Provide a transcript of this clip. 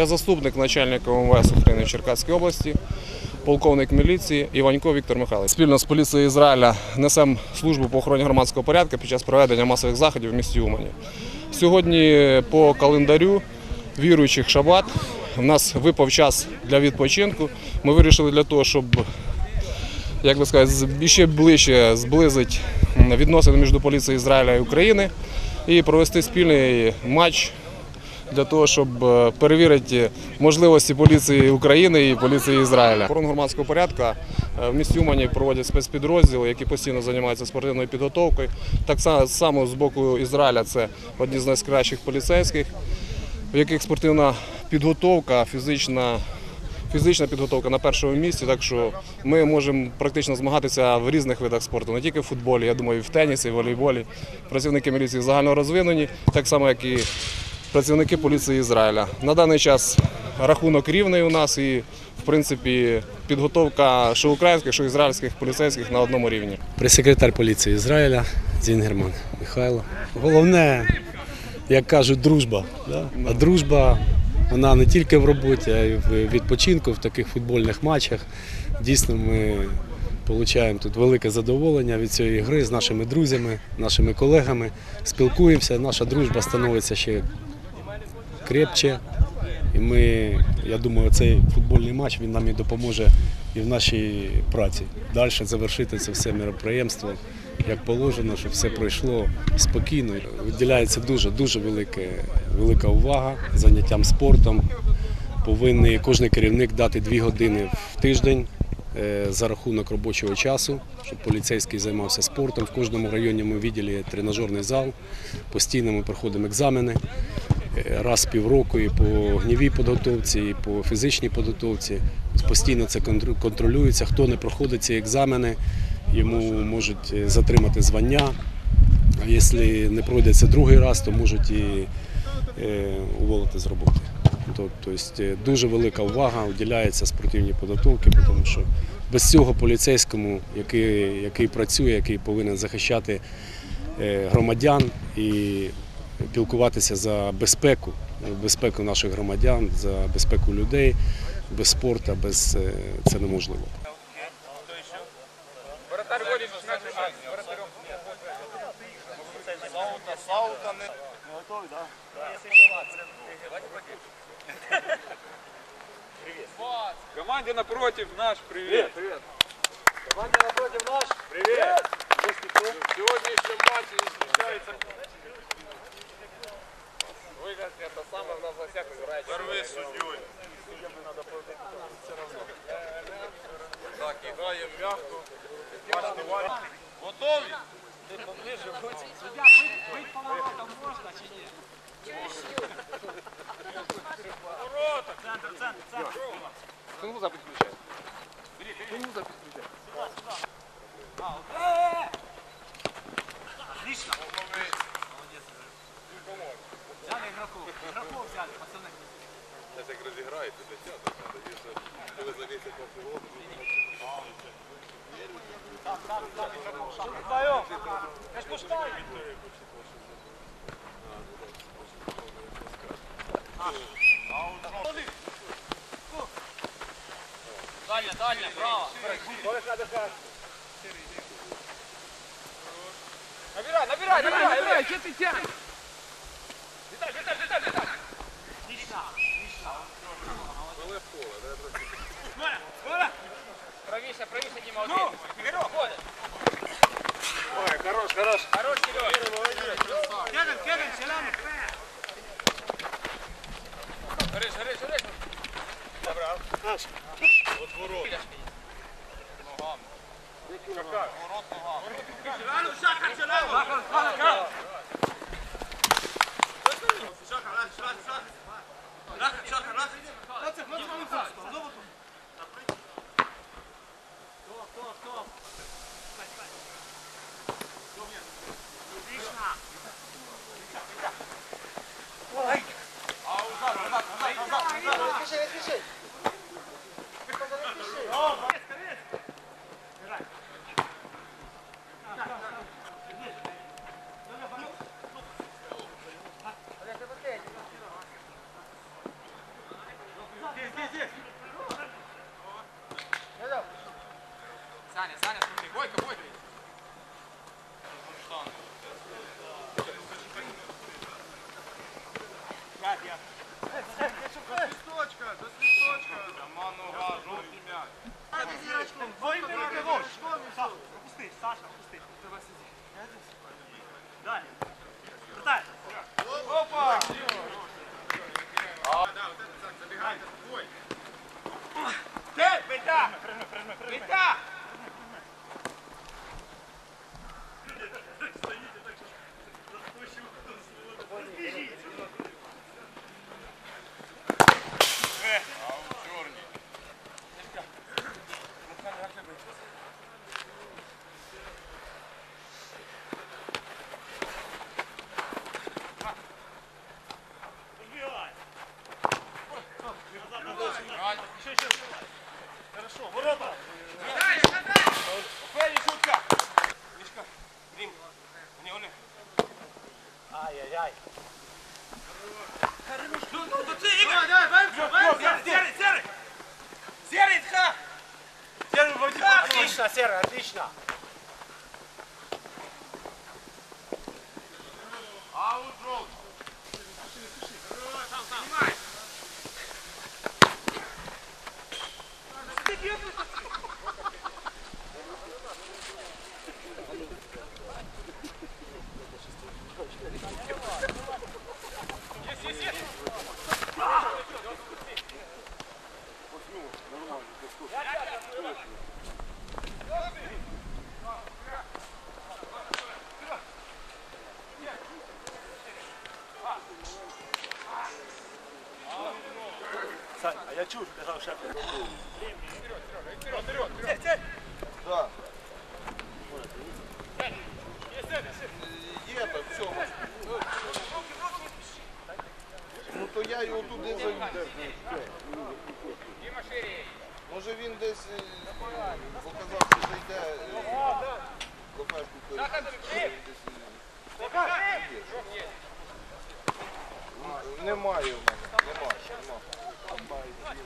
Я заступник начальника МВС України в Черкаській області, полковник міліції Іванько Віктор Михайлович. Спільно з поліцією Ізраїля несемо службу по охороні громадського порядку під час проведення масових заходів в місті Умані. Сьогодні по календарю віруючих шабат у нас випав час для відпочинку. Ми вирішили для того, щоб як би сказати, ще ближче зблизити відносини між поліцією Ізраїля і України і провести спільний матч для того, щоб е, перевірити можливості поліції України і поліції Ізраїля. Охорону громадського порядку е, в місті Умані проводять спецпідрозділи, які постійно займаються спортивною підготовкою. Так само з боку Ізраїля це одні з найкращих поліцейських, в яких спортивна підготовка, фізична. Фізична підготовка на першому місці, так що ми можемо практично змагатися в різних видах спорту, не тільки в футболі, я думаю, і в тенісі, і в волейболі. Працівники міліції загально розвинені, так само, як і працівники поліції Ізраїля. На даний час рахунок рівний у нас і, в принципі, підготовка що українських, що ізраїльських поліцейських на одному рівні. Прес-секретар поліції Ізраїля Зінгерман Михайло. Головне, як кажуть, дружба. Да? А дружба вона не тільки в роботі, а й в відпочинку, в таких футбольних матчах. Дійсно, ми отримуємо тут велике задоволення від цієї гри з нашими друзями, нашими колегами. Спілкуємося, наша дружба становиться ще крепче. І ми, я думаю, цей футбольний матч він нам і допоможе і в нашій праці. Далі завершити це все мероприємство як положено, щоб все пройшло спокійно. Виділяється дуже дуже велике, велика увага заняттям спортом. Повинен кожен керівник дати дві години в тиждень е, за рахунок робочого часу, щоб поліцейський займався спортом. В кожному районі ми відділі тренажерний зал. Постійно ми проходимо екзамени раз в півроку і по огнівій підготовці, і по фізичній підготовці. Постійно це контр- контролюється. Хто не проходить ці екзамени, йому можуть е, затримати звання. А якщо не пройдеться другий раз, то можуть і е, уволити з роботи. Тобто дуже велика увага уділяється спортивній підготовці, тому що без цього поліцейському, який, який працює, який повинен захищати громадян і пілкуватися за безпеку, безпеку наших громадян, за безпеку людей, без спорту, без е, це неможливо. Команде напротив наш привет. Привет. Команде напротив наш привет. Сегодня еще матч не встречается. это самое в нас во всякую играет. Порви судьей. Судьями надо платить все равно. Так, играем мягко. Ваш товарищ. Готовы? Ты поближе будь. Судья, быть, быть поворотом можно чи нет? Ворота! Центр, центр, центр. Тунву запись включай. Бери, бери. Тунву запись включай. Сюда, сюда. А, вот. Отлично. Готові? Тулуза підключає. Тулуза підключає. Сейчас як розіграєте, для цього треба, якщо ви замісите по пілоту. Дальня, дальня, право. Набирай, набирай, набирай, набирай. Что ты тянешь? Провися, провися, Дима, окей. Ну, Игорек! Ой, хорош, хорош. Хорош, Игорек. Кевин, Кевин, Селянов. Гориш, гориш, гориш. Забрав. От ворот. Ногами. Ворот ногами. Ворот ногами. Селянов, шахар, Селянов. Шахар, шахар. Шакар. Шакар, раз, раз, раз. Раз, Шакар, раз. Хлопці, хлопці, хлопці. Знову тут. Саня, Саня, смотри, Бойко, Бойко. Опусти, Саша, опусти. Далі. Вертай. Опа! Krishna. Сань, а я чую, що казав шеф. Є так, все. Ну то я його туди завів. Може він десь е, показав, що зайде е, кафешку перед. Немає в мене. Немає. Немає.